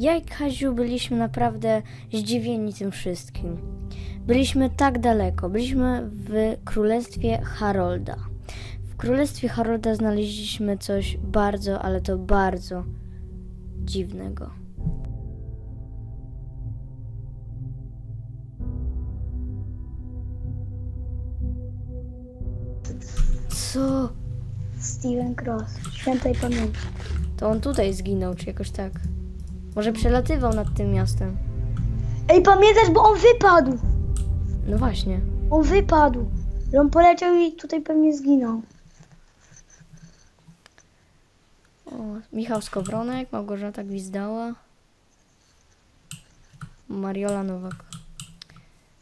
Ja i Kaziu byliśmy naprawdę zdziwieni tym wszystkim. Byliśmy tak daleko. Byliśmy w królestwie Harolda. W królestwie Harolda znaleźliśmy coś bardzo, ale to bardzo dziwnego. Co? Steven Cross, świętej pamięci. To on tutaj zginął, czy jakoś tak? Może przelatywał nad tym miastem? Ej, pamiętasz, bo on wypadł! No właśnie. On wypadł. I on poleciał i tutaj pewnie zginął. O, Michał Skowronek, Małgorzata Gwizdała. Mariola Nowak.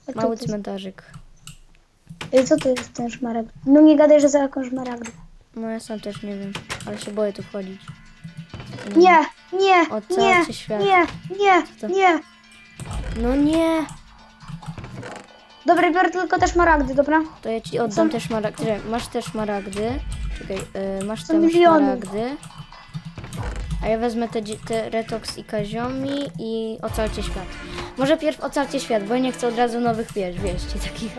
A co Mały to jest? cmentarzyk. Ej, co to jest ten szmaragd? No nie gadaj, że za jakąś szmaragdę. No ja sam też nie wiem, ale się boję tu wchodzić. Nie, nie, Ocalcie nie, świat. nie, nie, nie. No nie! Dobra, biorę tylko te szmaragdy, dobra? To ja ci oddam Są- te szmaragdy. Czekaj, Masz te szmaragdy. Czekaj, y, masz Są te miliony. szmaragdy. A ja wezmę te, dzi- te Retox i Kaziomi i ocalcie świat. Może pierw ocalcie świat, bo ja nie chcę od razu nowych wiesz, wieści takich.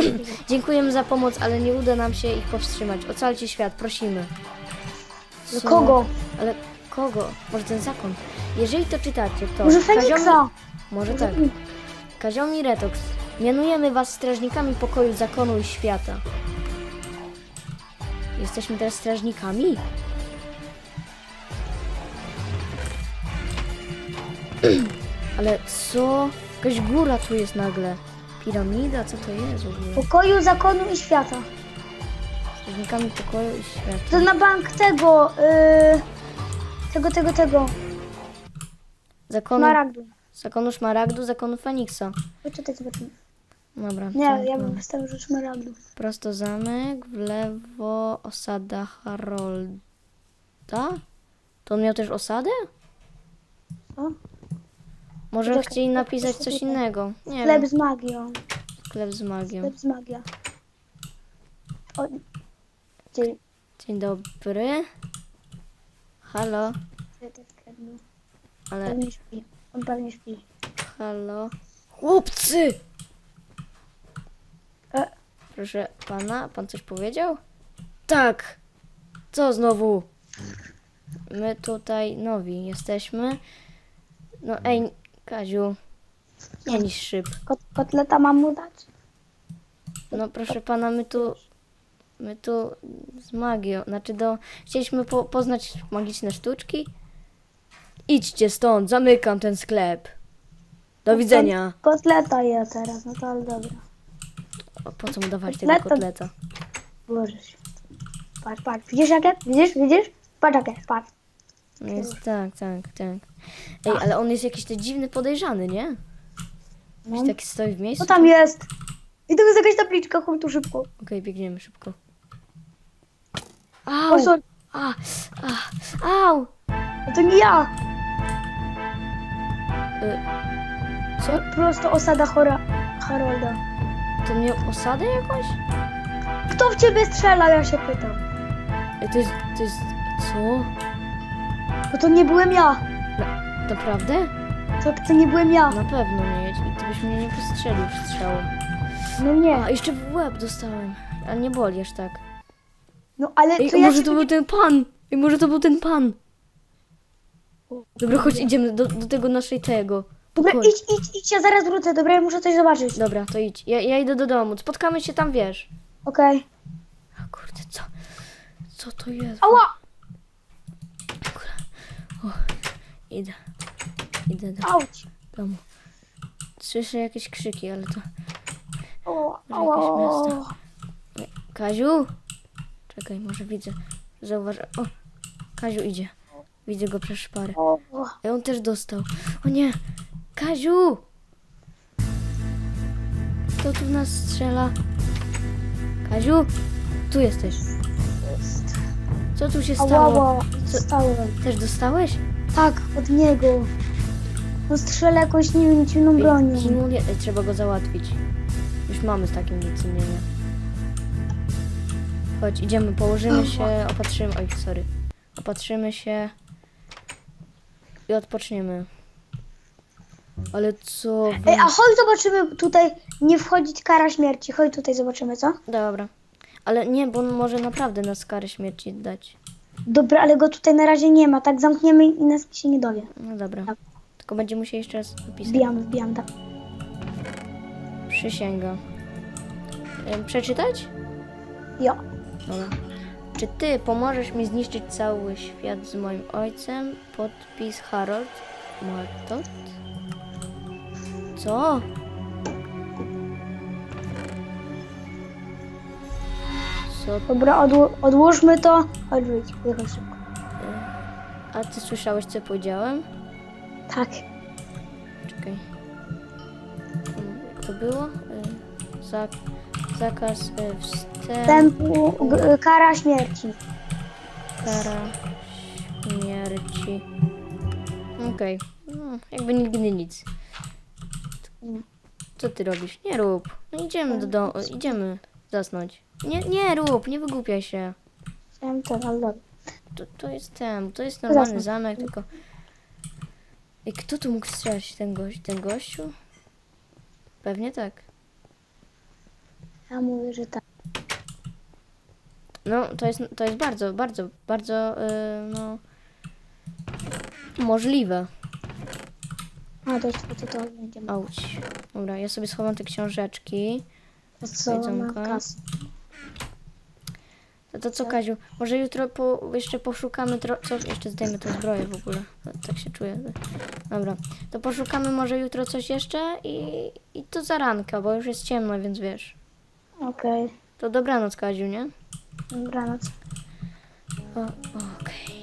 Dziękujemy za pomoc, ale nie uda nam się ich powstrzymać. Ocalcie świat, prosimy. Do kogo? Ale kogo? Może ten zakon? Jeżeli to czytacie, to... Może Feniksa? Może tak. Kaziomi Retox, mianujemy was strażnikami pokoju, zakonu i świata. Jesteśmy teraz strażnikami? Ale co? Jakaś góra tu jest nagle. Piramida? Co to jest w ogóle? Pokoju, zakonu i świata. Strażnikami pokoju i świata. To na bank tego, yy, tego, tego, tego. Zakonu, Szmaragdu. zakonu Szmaragdu, zakonu Feniksa. Poczekaj, zobaczymy. Dobra. Nie, to- ja bym wystawił, że szmaragdu. Prosto zamek, w lewo osada Harolda. To on miał też osadę? O, Może Poczekaj, chcieli napisać coś innego. Nie Chleb wiem. z magią. Sklep z magią. Chleb z magia. O, dzień. Dzień dobry. Halo, ale Pewnie śpi. On pewnie śpi. halo. Chłopcy! E, Proszę pana, pan coś powiedział? Tak. Co znowu? My tutaj nowi jesteśmy. No ej, Kaziu. Nie niż szyb. kot, kotleta mam mu dać? No proszę pana, my tu my tu z magią, znaczy do chcieliśmy po, poznać magiczne sztuczki. Idźcie stąd, zamykam ten sklep. Do widzenia. Kotleta je teraz, no to ale dobra. O, po co mu dawać tego Kotleta. kotleta? Boże. Patrz, patrz. Widzisz jakie? Widzisz, widzisz? Patrz jakie, patrz. No jest tak, tak, tak. Ej, ale on jest jakiś ten dziwny podejrzany, nie? No. Jakiś taki stoi w miejscu. Co tam jest? I to jest jakaś tabliczka, chodź tu szybko. Okej, biegniemy szybko. O, Au! sorry. A, a, au! No to nie ja. Y, co? Prosto osada chora Harolda. To miał osadę jakąś? Kto w ciebie strzela, ja się pytam. Ej, to jest, to jest, co? Bo to nie byłem ja. Naprawdę? To, to nie byłem ja. Na pewno nie. I ty byś mnie nie postrzelił strzałą. No nie. A, jeszcze w łeb dostałem. Ale nie boli aż tak. No ale Ej, to ja może to był ten pan! Ej, może to był ten pan! Dobra, chodź, idziemy do, do tego naszej tego. Dobra, pokoju. idź, idź, idź, ja zaraz wrócę, dobra, ja muszę coś zobaczyć. Dobra, to idź. Ja, ja idę do domu. Spotkamy się tam, wiesz. Okej. A kurde, co? Co to jest? Ała! Idę. Idę do Auć. domu. Słyszę jakieś krzyki, ale to... Ała, Może jakieś ała. miasto. Kaziu? Czekaj, może widzę. Zauważę. O, Kaziu idzie. Widzę go przez szparę. I on też dostał. O nie! Kaziu! Kto tu w nas strzela? Kaziu? Tu jesteś. jest. Co tu się stało? ała, dostałem. Też dostałeś? Tak, od niego. On strzela jakąś, nie wiem, ciemną bronią. Trzeba go załatwić. Już mamy z takim do czynienia. Chodź, idziemy, położymy się, opatrzymy. Oj, sorry. Opatrzymy się i odpoczniemy. Ale co? wy- Ej, a chodź zobaczymy tutaj, nie wchodzić kara śmierci. Chodź tutaj zobaczymy, co? Dobra. Ale nie, bo on może naprawdę nas karę śmierci dać. Dobra, ale go tutaj na razie nie ma. Tak zamkniemy i nas się nie dowie. No dobra. Tak. Tylko będzie musiał jeszcze raz napisać. Wbijamy, wbijamy, tak. Przysięga. Przeczytać? Jo. Czy ty pomożesz mi zniszczyć cały świat z moim ojcem? Podpis Harold Maltot? Co? Co? Dobra, odło odłóżmy to. Chodź, wyjdź, wychodź szybko. A ty słyszałeś co powiedziałem? Tak. Czekaj. Jak to było? Y, Zak zakaz y, wstępu, Wstępu, kara śmierci. kara śmierci. Okej. No, jakby nigdy nic. Co ty robisz? Nie rób. No idziemy do domu. Idziemy zasnąć. Nie, nie rób, nie wygłupiaj się. Chciałem to, ale. To, to jest ten, to jest normalny zamek, tylko... I kto tu mógł strzelać? Ten, gość, ten gościu? Pewnie tak. Ja mówię, że tak. No, to jest, to jest bardzo, bardzo, bardzo, yy, no... Możliwe. A, to jest to, to będziemy. Auć. Dobra, ja sobie schowam te książeczki. To co ma jedzonko. kasę. To, to co, Kaziu, może jutro po, jeszcze poszukamy tro... Co? Jeszcze zdejmę tę zbroję w ogóle. Tak się czuję. Dobra. To poszukamy może jutro coś jeszcze i, i to zaranka, bo już jest ciemno, więc wiesz. Okej. To dobranoc, Kaziu, nie? Dobranoc. O, Okej.